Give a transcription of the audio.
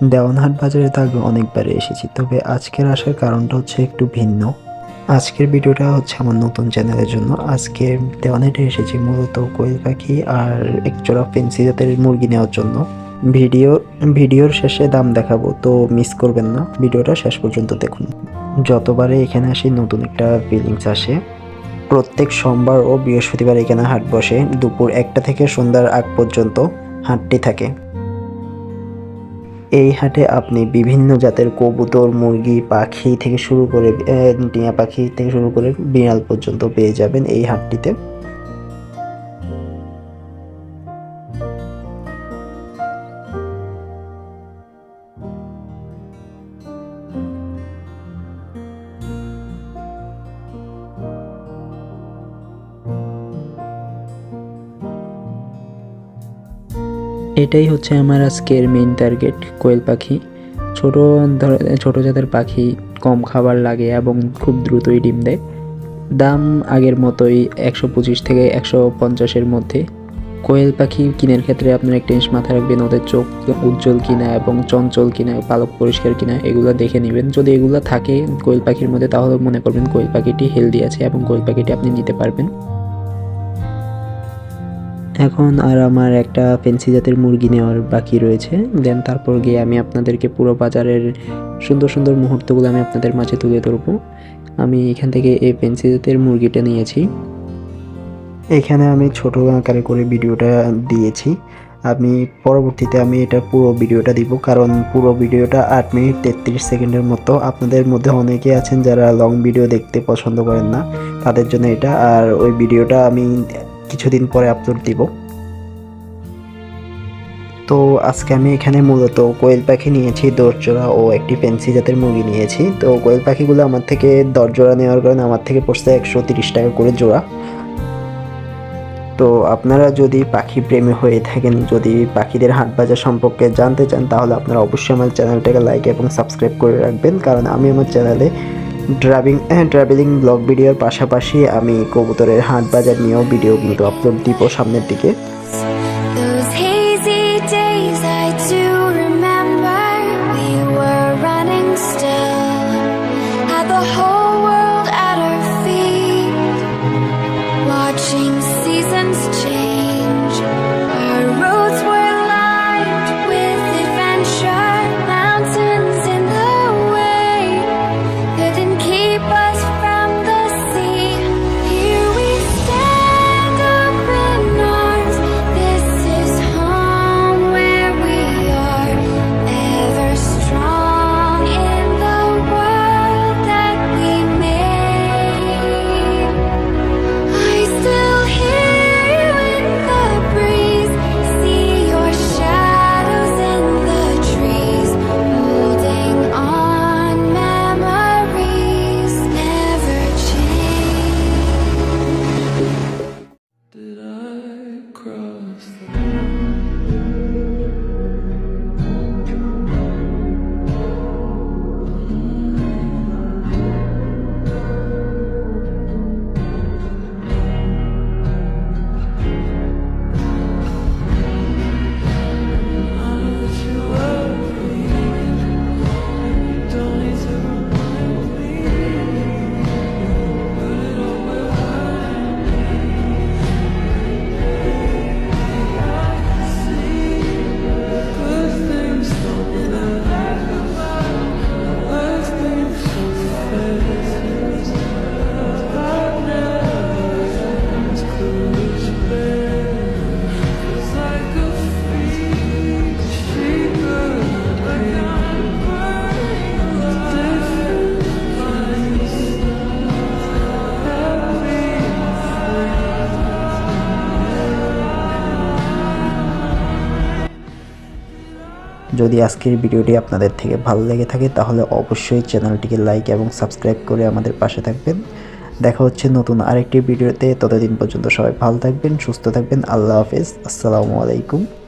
দেওয়ানহাট বাজারে তো আগে অনেকবার এসেছি, তবে আজকের আসার কারণটা হচ্ছে একটু ভিন্ন। আজকের ভিডিওটা হচ্ছে আমার নতুন চ্যানেলের জন্য। আজকে দেওয়ানহাটে এসেছি মূলত কোয়েল পাখি আর একজোড়া ফেন্সি জাতের মুরগি নেওয়ার জন্য। ভিডিও, ভিডিওর শেষে দাম দেখাবো, তো মিস করবেন না। ভিডিওটা শেষ পর্যন্ত দেখুন। যতবারে এখানে আসি, নতুন একটা ফিলিংস আসে। প্রত্যেক সোমবার ও বৃহস্পতিবার এখানে হাট বসে। দুপুর একটা থেকে সন্ধ্যার আগ পর্যন্ত হাটটি থাকে। এই হাটে আপনি বিভিন্ন জাতের কবুতর, মুরগি, পাখি থেকে শুরু করে টিয়া পাখি থেকে শুরু করে বিড়াল পর্যন্ত পেয়ে যাবেন এই হাটটিতে। এটাই হচ্ছে আমার আজকের মেইন টার্গেট কোয়েল পাখি। ছোট ছোট জাতের পাখি কম খাবার লাগে এবং খুব দ্রুতই ডিম দেয়। দাম আগের মতোই একশো পঁচিশ থেকে একশো পঞ্চাশের মধ্যে। কোয়েল পাখি কিনের ক্ষেত্রে আপনার একটা জিনিস মাথায় রাখবেন, ওদের চোখ উজ্জ্বল কিনা এবং চঞ্চল কিনা, পালক পরিষ্কার কিনা, এগুলো দেখে নেবেন। যদি এগুলো থাকে কোয়েল পাখির মধ্যে, তাহলে মনে করবেন কোয়েল পাখিটি হেলদি আছে এবং কোয়েল পাখিটি আপনি নিতে পারবেন। এখন আর আমার একটা ফেন্সি জাতের মুরগি নেওয়ার বাকি রয়েছে। দেন তারপর গিয়ে আমি আপনাদেরকে পুরো বাজারের সুন্দর সুন্দর মুহূর্তগুলো আমি আপনাদের মাঝে তুলে ধরবো। আমি এখান থেকে এই ফেন্সি জাতের মুরগিটা নিয়েছি। এখানে আমি ছোট আকারে করে ভিডিওটা দিয়েছি। আমি পরবর্তীতে আমি এটা পুরো ভিডিওটা দিব, কারণ পুরো ভিডিওটা আট মিনিট তেত্রিশ সেকেন্ডের মতো। আপনাদের মধ্যে অনেকে আছেন যারা লং ভিডিও দেখতে পছন্দ করেন না, তাদের জন্য এটা। আর ওই ভিডিওটা আমি কিছুদিন পরে আপলোড দিব। তো আজকে আমি এখানে মূলত কোয়েল পাখি নিয়েছি দশজোড়া ও একটি পেন্সি জাতের মুরগি নিয়েছি। তো কোয়েল পাখিগুলো আমার থেকে দশজোড়া নেওয়ার কারণে আমার থেকে পড়ছে একশো তিরিশ টাকা করে জোড়া। তো আপনারা যদি পাখি প্রেমী হয়ে থাকেন, যদি পাখিদের হাট বাজার সম্পর্কে জানতে চান, তাহলে আপনারা অবশ্যই আমার চ্যানেলটাকে লাইক এবং সাবস্ক্রাইব করে রাখবেন। কারণ আমি আমার চ্যানেলে ড্রাইভিং ট্রাভেলিং ব্লগ ভিডিওর পাশাপাশি আমি কবুতরের হাট বাজার নিয়েও ভিডিও কিন্তু আপলোড দিব সামনের দিকে। The hazy যদি আজকের ভিডিওটি আপনাদের থেকে ভালো লেগে থাকে, তাহলে অবশ্যই চ্যানেলটিকে লাইক এবং সাবস্ক্রাইব করে আমাদের পাশে থাকবেন। দেখা হচ্ছে নতুন আরেকটি ভিডিওতে, ততদিন পর্যন্ত সবাই ভালো থাকবেন, সুস্থ থাকবেন। আল্লাহ হাফিজ। আসসালামু আলাইকুম।